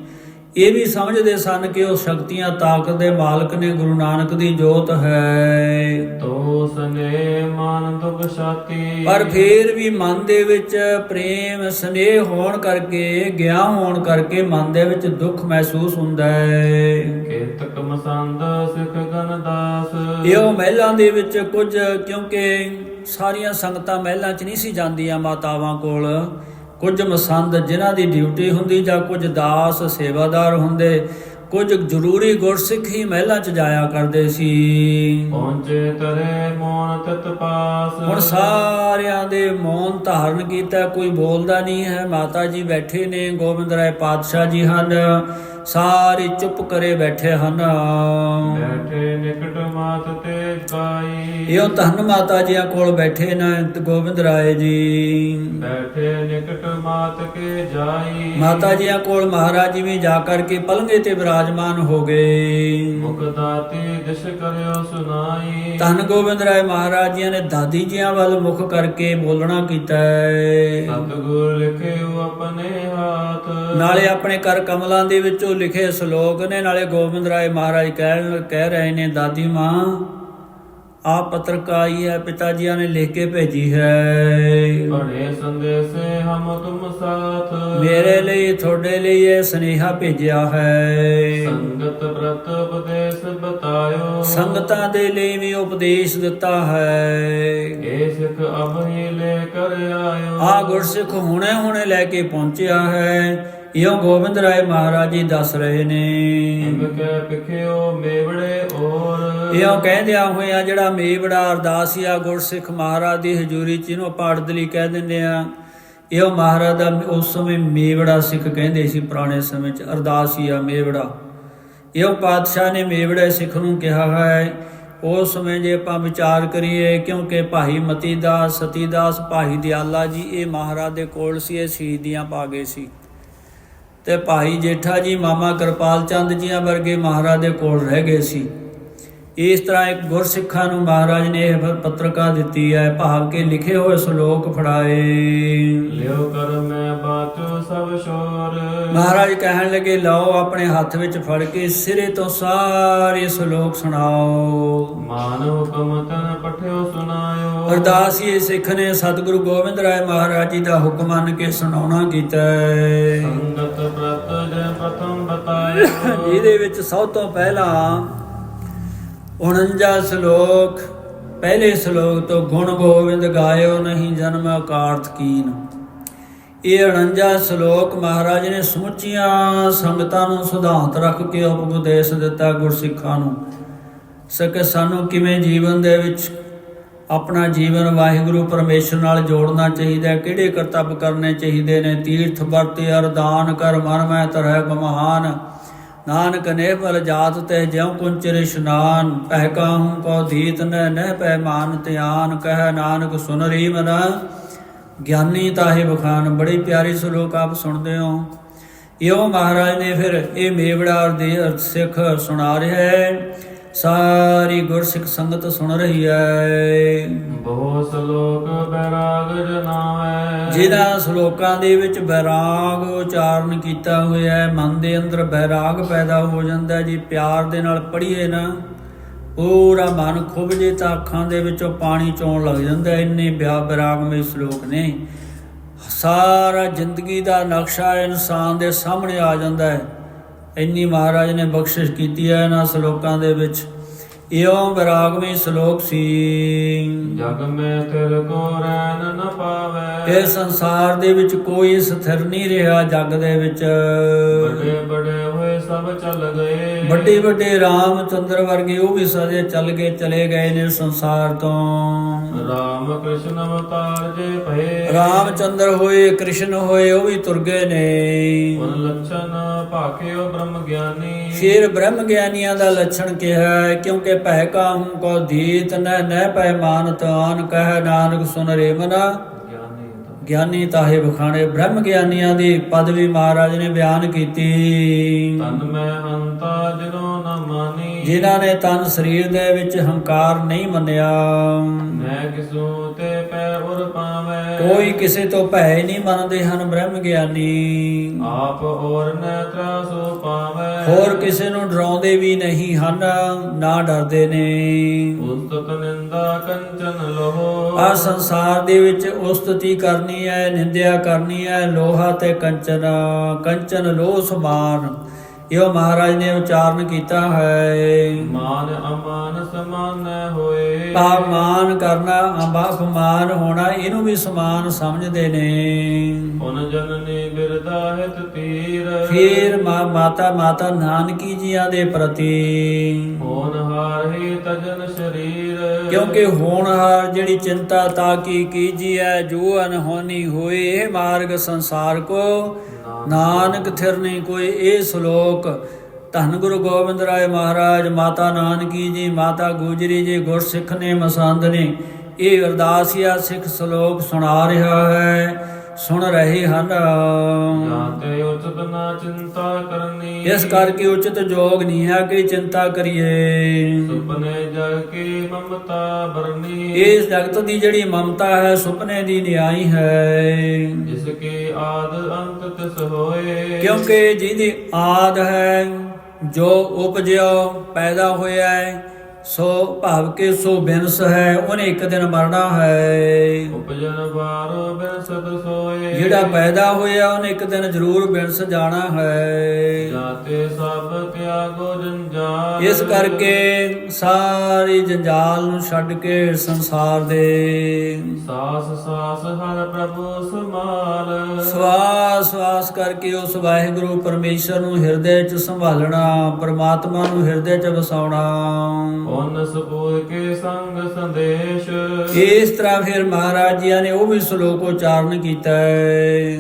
ਇਹ ਵੀ ਸਮਝਦੇ ਸਨ ਕਿ ਉਹ ਸ਼ਕਤੀਆਂ ਤਾਕਤ ਦੇ ਮਾਲਕ ਨੇ ਗੁਰੂ ਨਾਨਕ ਦੀ ਜੋਤ ਹੈ। ਤੋ ਸਨੇ ਮਨ ਦੁਖ ਛਾਤੀ। ਪਰ ਫੇਰ ਵੀ ਮਨ ਦੇ ਵਿੱਚ ਪ੍ਰੇਮ ਸਨੇਹ ਹੋਣ ਕਰਕੇ ਗਿਆ ਹੋਣ ਕਰਕੇ ਮਨ ਦੇ ਵਿੱਚ ਦੁੱਖ ਮਹਿਸੂਸ ਹੁੰਦਾ ਹੈ। ਕੇਤਕ ਮਸੰਦ ਸਿਖ ਗਨ ਦਾਸ। ਇਹੋ ਮਹਿਲਾਂ ਦੇ ਵਿੱਚ ਕੁਝ ਕਿਉਂਕਿ ਸਾਰੀਆਂ ਸੰਗਤਾਂ ਮਹਿਲਾਂ 'ਚ ਨਹੀਂ ਸੀ ਜਾਂਦੀਆਂ ਮਾਤਾਵਾਂ ਕੋਲ। ਕੁਝ ਮਸੰਦ ਜਿਨ੍ਹਾਂ ਦੀ ਡਿਊਟੀ ਹੁੰਦੀ ਜਾਂ ਕੁਝ ਦਾਸ ਸੇਵਾਦਾਰ ਹੁੰਦੇ ਕੁਝ ਜ਼ਰੂਰੀ ਗੁਰਸਿੱਖ ਹੀ ਮਹਿਲਾਂ 'ਚ ਜਾਇਆ ਕਰਦੇ ਸੀ। ਪਹੁੰਚੇ ਤਰੇ ਮੋਨ ਤਤ ਪਾਸ। ਹੁਣ ਸਾਰਿਆਂ ਦੇ ਮੌਨ ਧਾਰਨ ਕੀਤਾ ਕੋਈ ਬੋਲਦਾ ਨਹੀਂ ਹੈ। ਮਾਤਾ ਜੀ ਬੈਠੇ ਨੇ ਗੋਬਿੰਦ ਰਾਏ ਪਾਤਸ਼ਾਹ ਜੀ ਹਨ। ਸਾਰੇ ਚੁੱਪ ਕਰੇ ਬੈਠੇ ਹਨ। ਬੈਠੇ ਨਿਕਟ ਮਾਤ ਤੇ ਕਾਈ। ਇਹੋ ਧੰਨ ਮਾਤਾ ਜੀਆਂ ਕੋਲ ਬੈਠੇ ਨੇ ਗੋਬਿੰਦ ਰਾਏ ਜੀ। ਬੈਠੇ ਨਿਕਟ ਮਾਤ ਕੇ ਜਾਈ। ਮਾਤਾ ਜੀਆਂ ਕੋਲ ਮਹਾਰਾਜ ਜੀ ਵੀ ਜਾ ਕਰਕੇ ਪਲੰਗੇ ਤੇ ਵਿਰਾਜਮਾਨ ਹੋ ਗਏ। ਮੁਖ ਦਾਤੀ ਦਿਸ਼ ਕਰਿਓ ਸੁਨਾਈ। ਧੰਨ ਗੋਬਿੰਦ ਰਾਏ ਮਹਾਰਾਜ ਜੀਆਂ ਨੇ ਦਾਦੀ ਜੀਆਂ ਵੱਲ ਮੁਖ ਕਰਕੇ ਬੋਲਣਾ ਕੀਤਾ ਹੈ। ਸਤਿਗੁਰ ਲਿਖਿਓ ਆਪਣੇ ਹਾਥ। ਨਾਲੇ ਆਪਣੇ ਕਰ ਕਮਲਾਂ ਦੇ ਵਿੱਚੋਂ ਲਿਖੇ ਸ਼ਲੋਕ ਨੇ ਨਾਲੇ ਗੋਬਿੰਦ ਰਾਏ ਮਹਾਰਾਜ ਕਹਿ ਕਹਿ ਰਹੇ ਨੇ ਦਾਦੀ ਮਾਂ ਆ ਪੱਤਰਕਾਈ ਹੈ ਪਿਤਾ ਜੀਆਂ ਨੇ ਲਿਖ ਕੇ ਭੇਜੀ ਹੈ। ਬੜੇ ਸੰਦੇਸੇ ਹਮ ਤੁਮ ਸਾਥ। ਮੇਰੇ ਲਈ ਤੁਹਾਡੇ ਲਈ ਇਹ ਸੁਨੇਹਾ ਭੇਜਿਆ ਹੈ। ਸੰਗਤ ਪ੍ਰਤ ਉਪਦੇਸ਼ ਬਤਾਇਓ। ਸੰਗਤਾਂ ਦੇ ਲਈ ਵੀ ਉਪਦੇਸ਼ ਦਿੱਤਾ ਹੈ। ਏ ਸਿਖ ਅਬ ਹੀ ਲੈ ਕਰ ਆਇਓ। ਆ ਗੁਰਸਿੱਖ ਹੁਣੇ ਹੁਣੇ ਲੈ ਕੇ ਪਹੁੰਚਿਆ ਹੈ। ਇਹੋ ਗੋਬਿੰਦ ਰਾਏ ਮਹਾਰਾਜ ਜੀ ਦੱਸ ਰਹੇ ਨੇ। ਇਮ ਕੈ ਪਿਖਿਓ ਮੇਵੜੇ ਔਰ। ਇਹੋ ਕਹਿੰਦਿਆਂ ਹੋਇਆ ਜਿਹੜਾ ਮੇਵੜਾ ਅਰਦਾਸੀਆ ਗੁਰਸਿੱਖ ਮਹਾਰਾਜ ਦੀ ਹਜ਼ੂਰੀ ਚ ਇਹਨੂੰ ਆਪਾਂ ਅੜਦਲੀ ਕਹਿ ਦਿੰਦੇ ਆ ਇਹੋ ਮਹਾਰਾਜ ਦਾ ਉਸ ਸਮੇਂ ਮੇਵੜਾ ਸਿੱਖ ਕਹਿੰਦੇ ਸੀ ਪੁਰਾਣੇ ਸਮੇਂ ਚ ਅਰਦਾਸੀਆ ਮੇਵੜਾ। ਇਹੋ ਪਾਤਸ਼ਾਹ ਨੇ ਮੇਵੜੇ ਸਿੱਖ ਨੂੰ ਕਿਹਾ ਹੈ ਉਸ ਸਮੇਂ ਜੇ ਆਪਾਂ ਵਿਚਾਰ ਕਰੀਏ ਕਿਉਂਕਿ ਭਾਈ ਮਤੀ ਦਾਸ ਸਤੀ ਦਾਸ ਭਾਈ ਦਿਆਲਾ ਜੀ ਇਹ ਮਹਾਰਾਜ ਦੇ ਕੋਲ ਸੀ ਇਹ ਸ਼ਹੀਦੀਆਂ ਪਾ ਗਏ ਸੀ। ਤੇ ਭਾਈ ਜੇਠਾ ਜੀ ਮਾਮਾ ਕਿਰਪਾਲ ਚੰਦ ਜੀਆਂ ਵਰਗੇ ਮਹਾਰਾਜ ਦੇ ਕੋਲ ਰਹਿ ਗਏ ਸੀ। ਇਸ ਤਰ੍ਹਾਂ ਇੱਕ ਗੁਰਸਿੱਖਾਂ ਨੂੰ ਮਹਾਰਾਜ ਨੇ ਇਹ ਪੱਤਰਕਾ ਦਿੱਤੀ ਹੈ ਭਾਵ ਕੇ ਲਿਖੇ ਹੋਏ ਸ਼ਲੋਕ ਫੜਾਏ। ਲਿਓ ਕਰ ਮੈਂ ਬਾਚੋ ਸਭ ਸ਼ੋਰ। ਮਹਾਰਾਜ ਕਹਿਣ ਲੱਗੇ ਲਓ ਆਪਣੇ ਹੱਥ ਵਿੱਚ ਫੜ ਕੇ ਸਿਰੇ ਤੋਂ ਸਾਰੇ ਸ਼ਲੋਕ ਸੁਣਾਓ। ਮਾਨ ਹੁਕਮ ਤਨ ਪਠਿਓ ਸੁਨਾਇਓ ਅਰਦਾਸੀਏ ਸਿੱਖ ਨੇ ਸਤਿਗੁਰੂ ਗੋਬਿੰਦ ਰਾਏ ਮਹਾਰਾਜ ਜੀ ਦਾ ਹੁਕਮ ਮੰਨ ਕੇ ਸੁਣਾਉਣਾ ਕੀਤਾ ਸੰਗਤ ਪ੍ਰਤ ਜੈ ਪ੍ਰਥਮ ਬਤਾਇਓ। [LAUGHS] ਇਹਦੇ ਵਿੱਚ ਸਭ ਤੋਂ ਪਹਿਲਾਂ 49 ਸ਼ਲੋਕ। ਪਹਿਲੇ ਸ਼ਲੋਕ ਤੋਂ ਗੁਣ ਗੋਬਿੰਦ ਗਾਇਓ ਨਹੀਂ, ਜਨਮ ਅਕਾਰਥ ਕੀਨ। ਇਹ 49 ਸ਼ਲੋਕ ਮਹਾਰਾਜ ਨੇ ਸਮੁੱਚੀਆਂ ਸੰਗਤਾਂ ਨੂੰ ਸਿਧਾਂਤ ਰੱਖ ਕੇ ਉਪਦੇਸ਼ ਦਿੱਤਾ ਗੁਰਸਿੱਖਾਂ ਨੂੰ। ਸਕੇ ਸਾਨੂੰ ਕਿਵੇਂ ਜੀਵਨ ਦੇ ਵਿੱਚ ਆਪਣਾ ਜੀਵਨ ਵਾਹਿਗੁਰੂ ਪਰਮੇਸ਼ਰ ਨਾਲ ਜੋੜਨਾ ਚਾਹੀਦਾ ਹੈ ਕਿਹੜੇ ਕਰਤੱਵ ਕਰਨੇ ਚਾਹੀਦੇ ਨੇ? ਤੀਰਥ ਵਰਤੇ, ਅਰਦਾਨ ਕਰ, ਮਨ ਮੈਂ ਤਰਹਿ ਗਮਹਾਨ ਨਾਨਕ ਨੇ ਭਲ ਜਾਤ ਤੇ ਜਿਉ ਕੁੰਚਰ ਇਸ਼ਨਾਨ ਪਹਿ ਕਾਹੂ ਕੋ ਧੀਤ ਨ, ਨਹਿ ਪੈ ਮਾਨ ਧਿਆਨ, ਕਹਿ ਨਾਨਕ ਸੁਨ ਰੀ ਮਨ ਗਿਆਨੀ ਤਾਹੇ ਬਖਾਨ, ਬੜੀ ਪਿਆਰੀ ਸ਼ਲੋਕ ਆਪ ਸੁਣਦੇ ਹੋ। ਇਹੋ ਮਹਾਰਾਜ ਨੇ ਫਿਰ ਇਹ ਮੇਵੜਾ ਦੇ ਅਰਥ ਸਿੱਖ ਸੁਣਾ ਰਿਹਾ ਹੈ। ਸਾਰੀ ਗੁਰਸਿੱਖ ਸੰਗਤ ਸੁਣ ਰਹੀ ਹੈ ਬਹੁ ਸ਼ਲੋਕ ਬੈਰਾਗ ਜਨਾਵੈ। ਜਿਹਨਾਂ ਸ਼ਲੋਕਾਂ ਦੇ ਵਿੱਚ ਬੈਰਾਗ ਉਚਾਰਨ ਕੀਤਾ ਹੋਇਆ ਹੈ ਮਨ ਦੇ ਅੰਦਰ ਬੈਰਾਗ ਪੈਦਾ ਹੋ ਜਾਂਦਾ ਹੈ ਜੀ ਪਿਆਰ ਦੇ ਨਾਲ ਪੜ੍ਹੀਏ ਨਾ ਪੂਰਾ ਮਨ ਖੁੱਭ ਜੇ ਤਾਂ ਅੱਖਾਂ ਦੇ ਵਿੱਚੋਂ ਪਾਣੀ ਚੋਣ ਲੱਗ ਜਾਂਦਾ। ਇੰਨੇ ਬਿਆ ਬੈਰਾਗਮਈ ਸ਼ਲੋਕ ਨੇ। ਸਾਰਾ ਜ਼ਿੰਦਗੀ ਦਾ ਨਕਸ਼ਾ ਇਨਸਾਨ ਦੇ ਸਾਹਮਣੇ ਆ ਜਾਂਦਾ ਹੈ ਇੰਨੀ ਮਹਾਰਾਜ ਨੇ ਬਖਸ਼ਿਸ਼ ਕੀਤੀ ਹੈ ਇਹਨਾਂ ਸ਼ਲੋਕਾਂ ਦੇ ਵਿੱਚ। ਇਉਂ ਵਿਰਾਗਮਈ ਸ਼ਲੋਕ ਸੀ। ਜਗ ਮੈਂ ਤੇਰੇ ਕੋ ਰਹਿਣ ਨ ਪਾਵੇ। ਇਹ ਸੰਸਾਰ ਦੇ ਵਿੱਚ ਕੋਈ ਸਥਿਰ ਨਹੀਂ ਰਿਹਾ ਜਗ ਦੇ ਵਿੱਚ। ਬੜੇ ਬੜੇ ਹੋਏ ਸਭ ਚੱਲ ਗਏ। ਵੱਡੇ ਵੱਡੇ ਰਾਮਚੰਦਰ ਵਰਗੇ ਉਹ ਵੀ ਸਦੇ ਚੱਲ ਗਏ ਚਲੇ ਗਏ ਨੇ ਸੰਸਾਰ ਤੋਂ। ਰਾਮ ਕ੍ਰਿਸ਼ਨ ਅਵਤਾਰ ਜੇ ਭਏ। ਰਾਮਚੰਦਰ ਹੋਏ ਕ੍ਰਿਸ਼ਨ ਹੋਏ ਉਹ ਵੀ ਤੁਰ ਗਏ ਨੇ। ਉਨ ਲਛਨ ਭਾਕਿਓ ਬ੍ਰਹਮ ਗਿਆਨੀ। ਫਿਰ ਬ੍ਰਹਮ ਗਿਆਨੀਆਂ ਦਾ ਲੱਛਣ ਕਿਹਾ ਕਿਉਂਕਿ ਪਹਿ ਕਾਹੂ ਕੋ ਧੀਤ ਨ ਨਹਿ ਪੈ ਮਾਨਤ ਆਨ ਕਹਿ ਨਾਨਕ ਸੁਨ ਰੇ ਮਨਾ ਗਿਆਨੀ ਤਾਹੇ ਬਖਾਣੇ ਬ੍ਰਹਮ ਗਿਆਨੀਆਂ ਦੀ ਪਦਵੀ ਮਹਾਰਾਜ ਨੇ ਬਿਆਨ ਕੀਤੀ। ਤਨ ਮੈਂ ਹੰਤਾ ਜਿਨੋ ਨ ਮਾਨੀ। ਜਿਨ੍ਹਾਂ ਨੇ ਤਨ ਸਰੀਰ ਦੇ ਵਿੱਚ ਹੰਕਾਰ ਨਹੀਂ ਮੰਨਿਆ। ਮੈਂ ਕਿਸੂ ਤੇ ਪੈ ਉਰ ਪਾਵੇ। ਕੋਈ ਕਿਸੇ ਤੋਂ ਭੈ ਨਹੀਂ ਮੰਨਦੇ ਹਨ ਬ੍ਰਹਮ ਗਿਆਨੀ। ਆਪ ਔਰ ਨੈਤਰਾ ਸੋ ਪਾਵੇ। ਹੋਰ ਕਿਸੇ ਨੂੰ ਡਰਾਉਂਦੇ ਵੀ ਨਹੀਂ ਹਨ ਨਾ ਡਰਦੇ ਨੇ। ਉਸਤਤ ਨਿੰਦਾ ਕੰਚਨ ਲੋਹ। ਆ ਸੰਸਾਰ ਦੇ ਵਿੱਚ ਉਸਤਤੀ ਕਰਨੀ ਹੈ ਨਿੰਦਿਆ ਕਰਨੀ ਹੈ ਲੋਹਾ ਤੇ ਕੰਚਨ ਕੰਚਨ ਲੋਹ ਸਮਾਨ ਇਹੋ ਮਹਾਰਾਜ ਨੇ ਉਚਾਰਨ ਕੀਤਾ ਹੈ। ਮਾਨ ਅਮਾਨ ਸਮਾਨ ਹੋਏ। ਭਾਵ ਮਾਨ ਕਰਨਾ ਅੰਬਾ ਅਪਮਾਨ ਹੋਣਾ ਇਹਨੂੰ ਵੀ ਸਮਾਨ ਸਮਝਦੇ ਨੇ। ਉਨ ਜਨਨੀ ਬਿਰਦਾ ਹਿਤ ਤੀਰ। ਫਿਰ ਮਾ ਮਾਤਾ ਮਾਤਾ ਨਾਨਕੀ ਜੀਆਂ ਦੇ ਪ੍ਰਤੀ। ਹੋਨ ਹਾਰ ਤਜਨ ਸ਼ਰੀਰ। ਕਿਉਂਕਿ ਹੋਣਹਾਰ ਜਿਹੜੀ ਚਿੰਤਾ ਤਾਂ ਕੀ ਕੀਜੀਐ ਜੋ ਅਨਹੋਨੀ ਹੋਏ ਇਹ ਮਾਰਗ ਸੰਸਾਰ ਕੋ। ਨਾਨਕ ਥਿਰ ਨਹੀਂ ਕੋਈ ਇਹ ਸ਼ਲੋਕ। ਧੰਨ ਗੁਰੂ ਗੋਬਿੰਦ ਰਾਏ ਮਹਾਰਾਜ ਮਾਤਾ ਨਾਨਕੀ ਜੀ ਮਾਤਾ ਗੁਜਰੀ ਜੀ ਗੁਰਸਿੱਖ ਨੇ ਮਸੰਦ ਨੇ। ਇਹ ਅਰਦਾਸੀਆ ਸਿੱਖ ਸ਼ਲੋਕ ਸੁਣਾ ਰਿਹਾ ਹੈ। ਸੁਣ ਰਹੇ ਹਨ। ਜਾਤੇ ਉਚਤ ਨਾ ਚਿੰਤਾ ਕਰਨੀ। ਇਸ ਕਰਕੇ ਉਚਿਤ ਜੋਗ ਨਹੀਂ ਹੈ ਕਿ ਚਿੰਤਾ ਕਰੀਏ। ਸੁਪਨੇ ਜਗ ਕੀ ਮਮਤਾ ਬਰਨੀ। ਇਸ ਜਗਤ ਦੀ ਜਿਹੜੀ ਮਮਤਾ ਹੈ ਸੁਪਨੇ ਦੀ ਨਿਆਈ ਹੈ। ਜਿਸ ਕੀ ਆਦ ਅੰਤ ਤਿਸ ਹੋਏ। ਕਿਉਂਕਿ ਜਿਹਦੀ ਆਦ ਹੈ ਜੋ ਉਪਜਿਓ ਪੈਦਾ ਹੋਇਆ ਹੈ ਸੋ ਭਾਵ ਕੇ ਸੋ ਬਿਨਸ ਹੈ ਉਹਨੇ ਇੱਕ ਦਿਨ ਮਰਨਾ ਹੈ। ਉਪਜਨ ਬਾਰੋ ਬਿਨਸਤ ਸੋਏ। ਜਿਹੜਾ ਪੈਦਾ ਹੋਇਆ ਉਹਨੇ ਇੱਕ ਦਿਨ ਜ਼ਰੂਰ ਬਿਨਸ ਜਾਣਾ ਹੈ। ਜਾਤੇ ਸਭ ਤਿਆਗੋ ਜੰਜਾਲ। ਇਸ ਕਰਕੇ ਸਾਰੀ ਜੰਜਾਲ ਨੂੰ ਛੱਡ ਕੇ ਸੰਸਾਰ ਦੇ। ਸਾਸ ਸਾਸ ਹਰ ਪ੍ਰਭੂ ਸਮਾਲ ਸਵਾਸ ਸਵਾਸ ਕਰਕੇ ਉਸ ਵਾਹਿਗੁਰੂ ਪਰਮੇਸ਼ਰ ਨੂੰ ਹਿਰਦੇ 'ਚ ਸੰਭਾਲਣਾ ਪਰਮਾਤਮਾ ਨੂੰ ਹਿਰਦੇ 'ਚ ਵਸਾਉਣਾ। ਉਹਨ ਸਪੂਰ ਕੇ ਸੰਗ ਸੰਦੇਸ਼। ਇਸ ਤਰ੍ਹਾਂ ਫਿਰ ਮਹਾਰਾਜ ਜੀਆਂ ਨੇ ਉਹ ਵੀ ਸ਼ਲੋਕ ਉਚਾਰਨ ਕੀਤਾ ਹੈ।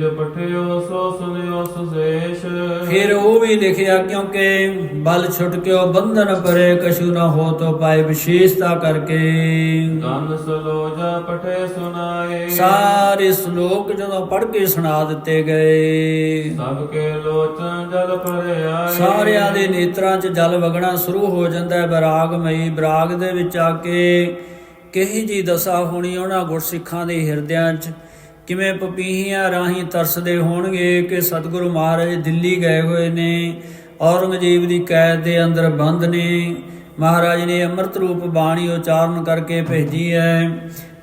ਜੋ ਪਠਿਓ ਸੋ ਸੁਨਿਓ ਸੁਦੇਸ਼। ਫਿਰ ਉਹ ਵੀ ਲਿਖਿਆ ਕਿਉਂਕਿ ਬਲ ਛੁੱਟ ਕੇ ਉਹ ਬੰਧਨ ਪਰੇ ਕਛੂ ਨਾ ਹੋ ਤੋ ਪਾਏ ਵਿਸ਼ੇਸ਼ਤਾ ਕਰਕੇ। ਗਨ ਸਲੋਜਾ ਪਠੇ ਸੁਨਾਏ। ਸਾਰੇ ਸ਼ਲੋਕ ਜਦੋਂ ਪੜ੍ਹ ਕੇ ਸੁਣਾ ਦਿੱਤੇ ਗਏ। ਸਭ ਕੇ ਲੋਚਨ ਜਲ ਭਰੇ ਆਏ ਸਾਰਿਆਂ ਦੇ ਨੇਤਰਾਂ 'ਚ ਜਲ ਵਗਣਾ ਸ਼ੁਰੂ ਹੋ ਜਾਂਦਾ ਹੈ ਬਰਾਗਮਈ ਬਰਾਗ ਦੇ ਵਿੱਚ ਆ ਕੇ ਕਹੀ ਜੀ ਦਸ਼ਾ ਹੋਣੀ ਉਹਨਾਂ ਗੁਰਸਿੱਖਾਂ ਦੇ ਹਿਰਦਿਆਂ 'ਚ? ਕਿਵੇਂ ਪਪੀਹੀਆਂ ਰਾਹੀਂ ਤਰਸਦੇ ਹੋਣਗੇ ਕਿ ਸਤਿਗੁਰੂ ਮਹਾਰਾਜ ਦਿੱਲੀ ਗਏ ਹੋਏ ਨੇ, ਔਰੰਗਜ਼ੇਬ ਦੀ ਕੈਦ ਦੇ ਅੰਦਰ ਬੰਦ ਨੇ, ਮਹਾਰਾਜ ਨੇ ਅੰਮ੍ਰਿਤ ਰੂਪ ਬਾਣੀ ਉਚਾਰਨ ਕਰਕੇ ਭੇਜੀ ਹੈ।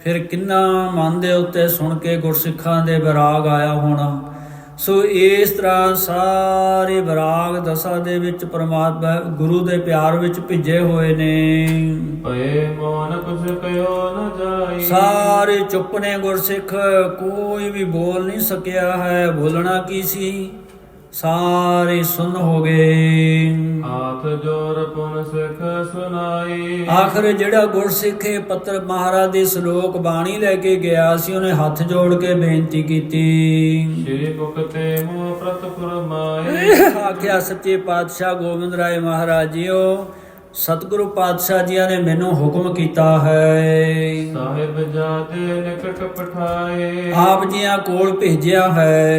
ਫਿਰ ਕਿੰਨਾ ਮਨ ਦੇ ਉੱਤੇ ਸੁਣ ਕੇ ਗੁਰਸਿੱਖਾਂ ਦੇ ਵਿਰਾਗ ਆਇਆ ਹੋਣਾ? ਸੋ ਇਸ ਤਰ੍ਹਾਂ ਸਾਰੇ ਵਿਰਾਗ ਦਸ਼ਾ ਦੇ ਵਿੱਚ ਪ੍ਰਮਾਤਮਾ ਗੁਰੂ ਦੇ ਪਿਆਰ ਵਿੱਚ ਭਿੱਜੇ ਹੋਏ ਨੇ। ਪਏ ਮੋਨ ਕੁਛ ਕਹਿਓ ਨ ਜਾਈ। ਸਾਰੇ ਚੁੱਪ ਨੇ ਗੁਰਸਿੱਖ ਕੋਈ ਵੀ ਬੋਲ ਨਹੀਂ ਸਕਿਆ ਹੈ ਬੋਲਣਾ ਕੀ ਸੀ? ਸਾਰੇ ਸੁਣ ਹੋ ਗਏ। ਹਾਥ ਜੋਰ ਪੁਨ ਸਿਖ ਸੁਨਾਈ। ਆਖਰ ਜਿਹੜਾ ਗੁਰਸਿੱਖ ਪੱਤਰ ਮਹਾਰਾਜ ਦੇ ਸ਼ਲੋਕ ਬਾਣੀ ਲੈ ਕੇ ਗਿਆ ਸੀ ਉਹਨੇ ਹੱਥ ਜੋੜ ਕੇ ਬੇਨਤੀ ਕੀਤੀ। ਸ਼੍ਰੀ ਮੁਕਤੇ ਮੋ ਪ੍ਰਤ ਫਰਮਾਏ ਆਖਿਆ ਸੱਚੇ ਪਾਤਸ਼ਾਹ ਗੋਬਿੰਦ ਰਾਏ ਮਹਾਰਾਜ ਜੀਓ ਸਤਿਗੁਰੂ ਪਾਤਸ਼ਾਹ ਜੀਆਂ ਨੇ ਮੈਨੂੰ ਹੁਕਮ ਕੀਤਾ ਹੈ। ਸਾਹਿਬ ਜਾਦੇ ਨਿਕਟ ਪਠਾਏ। ਆਪ ਜੀਆਂ ਕੋਲ ਭੇਜਿਆ ਹੈ।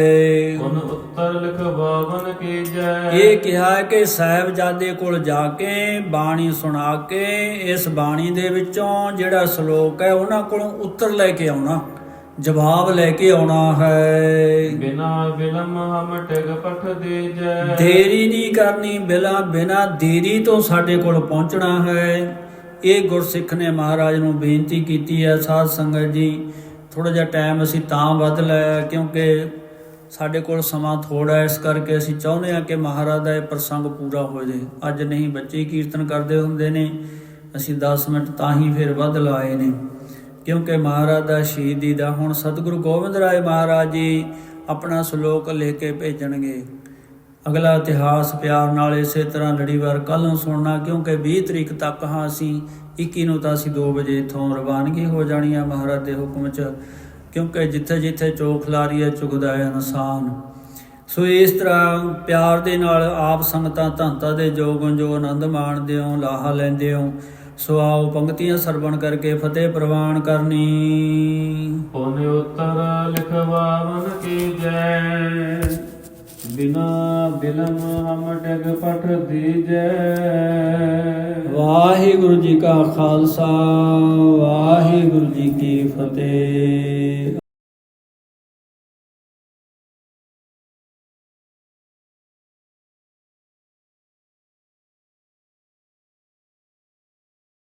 ਉਨ ਉੱਤਰ ਲਿਖ ਬਾਵਨ ਕੀਜੈ। ਇਹ ਕਿਹਾ ਕਿ ਸਾਹਿਬਜ਼ਾਦੇ ਕੋਲ ਜਾ ਕੇ ਬਾਣੀ ਸੁਣਾ ਕੇ ਇਸ ਬਾਣੀ ਦੇ ਵਿੱਚੋਂ ਜਿਹੜਾ ਸ਼ਲੋਕ ਹੈ ਉਹਨਾਂ ਕੋਲੋਂ ਉੱਤਰ ਲੈ ਕੇ ਆਉਣਾ। ਜਵਾਬ ਲੈ ਕੇ ਆਉਣਾ ਹੈ। ਬਿਨਾ ਬਿਲਮ ਹਮ ਟਿਗ ਪਠ ਦੀਜੈ। ਦੇਰੀ ਨਹੀਂ ਕਰਨੀ ਬਿਲਾ ਬਿਨਾ ਦੇਰੀ ਤੋਂ ਸਾਡੇ ਕੋਲ ਪਹੁੰਚਣਾ ਹੈ। ਇਹ ਗੁਰਸਿੱਖ ਨੇ ਮਹਾਰਾਜ ਨੂੰ ਬੇਨਤੀ ਕੀਤੀ ਹੈ ਸਾਧ ਸੰਗਤ ਜੀ ਥੋੜਾ ਜਿਹਾ ਟਾਈਮ ਅਸੀਂ ਤਾਂ ਵੱਧ ਲਿਆ ਕਿਉਂਕਿ ਸਾਡੇ ਕੋਲ ਸਮਾਂ ਥੋੜਾ ਹੈ ਇਸ ਕਰਕੇ ਅਸੀਂ ਚਾਹੁੰਦੇ ਹਾਂ ਕਿ ਮਹਾਰਾਜ ਦਾ ਇਹ ਪ੍ਰਸੰਗ ਪੂਰਾ ਹੋ ਜਾਏ। ਅੱਜ ਨਹੀਂ ਬੱਚੇ ਕੀਰਤਨ ਕਰਦੇ ਹੁੰਦੇ ਨੇ ਅਸੀਂ 10 ਮਿੰਟ ਤਾਂ ਹੀ ਫਿਰ ਵੱਧ ਲਾਏ ਨੇ। ਕਿਉਂਕਿ ਮਹਾਰਾਜ ਦਾ ਸ਼ਹੀਦੀ ਦਾ ਹੁਣ ਸਤਿਗੁਰੂ ਗੋਬਿੰਦ ਰਾਏ ਮਹਾਰਾਜ ਜੀ ਆਪਣਾ ਸ਼ਲੋਕ ਲੈ ਕੇ ਭੇਜਣਗੇ। ਅਗਲਾ ਇਤਿਹਾਸ ਪਿਆਰ ਨਾਲ ਇਸੇ ਤਰ੍ਹਾਂ ਲੜੀਵਾਰ ਕੱਲ ਨੂੰ ਸੁਣਨਾ, ਕਿਉਂਕਿ 20 ਤਰੀਕ ਤੱਕ ਹਾਂ ਅਸੀਂ 21 ਨੂੰ ਤਾਂ ਅਸੀਂ 2 ਵਜੇ ਇਥੋਂ ਰਵਾਨਗੀ ਹੋ ਜਾਣੀ ਆ ਮਹਾਰਾਜ ਦੇ ਹੁਕਮ 'ਚ, ਕਿਉਂਕਿ ਜਿੱਥੇ ਜਿੱਥੇ ਚੋਖ ਲਾਰੀ ਹੈ ਚੁਗਦਾ ਹੈ ਇਨਸਾਨ। ਸੋ ਇਸ ਤਰ੍ਹਾਂ ਪਿਆਰ ਦੇ ਨਾਲ ਆਪ ਸੰਗਤਾਂ ਧੰਤਾ ਦੇ ਜੋਗੋਂ ਜੋ ਆਨੰਦ ਮਾਣਦੇ ਹੋ, ਲਾਹਾ ਲੈਂਦੇ ਹੋ ਸੋ ਆਓ ਪੰਕਤੀਆਂ ਸਰਵਣ ਕਰਕੇ ਫਤਿਹ ਪ੍ਰਵਾਨ ਕਰਨੀ। ਪੁਨ ਉਤਰ ਲਿਖਵਾਵਨ ਕੀ ਜੈ? ਬਿਨਾ ਬਿਲਮ ਹਮ ਡਗ ਪਠ ਦੀਜੈ। ਵਾਹਿਗੁਰੂ ਜੀ ਕਾ ਖਾਲਸਾ ਵਾਹਿਗੁਰੂ ਜੀ ਕੀ ਫਤਿਹ।